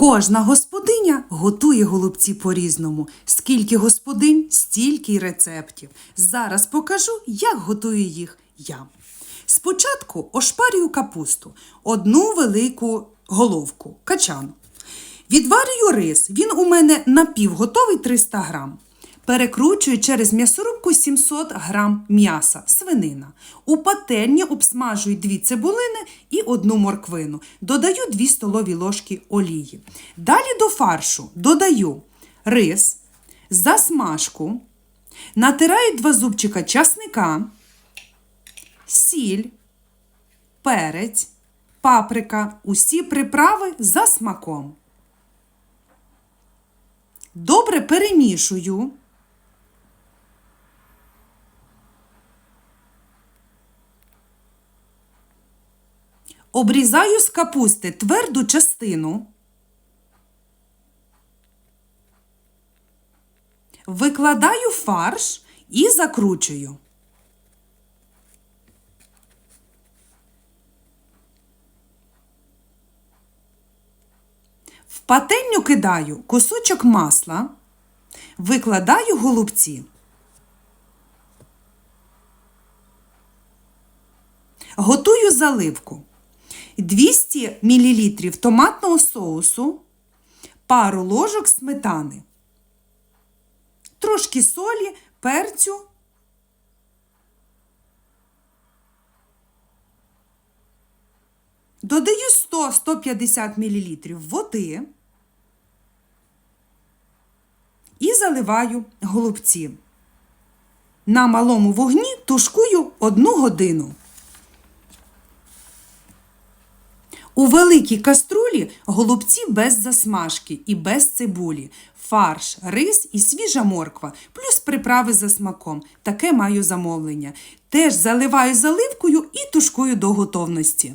Кожна господиня готує голубці по-різному. Скільки господинь, стільки й рецептів. Зараз покажу, як готую їх я. Спочатку ошпарюю капусту, одну велику головку, качан. Відварюю рис, він у мене напівготовий 300 грам. Перекручую через м'ясорубку 700 грам м'яса, свинина. У пательні обсмажую дві цибулини і одну морквину. Додаю 2 столові ложки олії. Далі до фаршу додаю рис, засмажку, натираю два зубчика часника, сіль, перець, паприка, усі приправи за смаком. Добре перемішую. Обрізаю з капусти тверду частину. Викладаю фарш і закручую. В пательню кидаю кусочок масла, викладаю голубці. Готую заливку. 200 мл томатного соусу, пару ложок сметани, трошки солі, перцю. Додаю 100-150 мл води і заливаю голубці. На малому вогні тушкую 1 годину. У великій каструлі голубці без засмажки і без цибулі, фарш, рис і свіжа морква, плюс приправи за смаком. Таке маю замовлення. Теж заливаю заливкою і тушкую до готовності.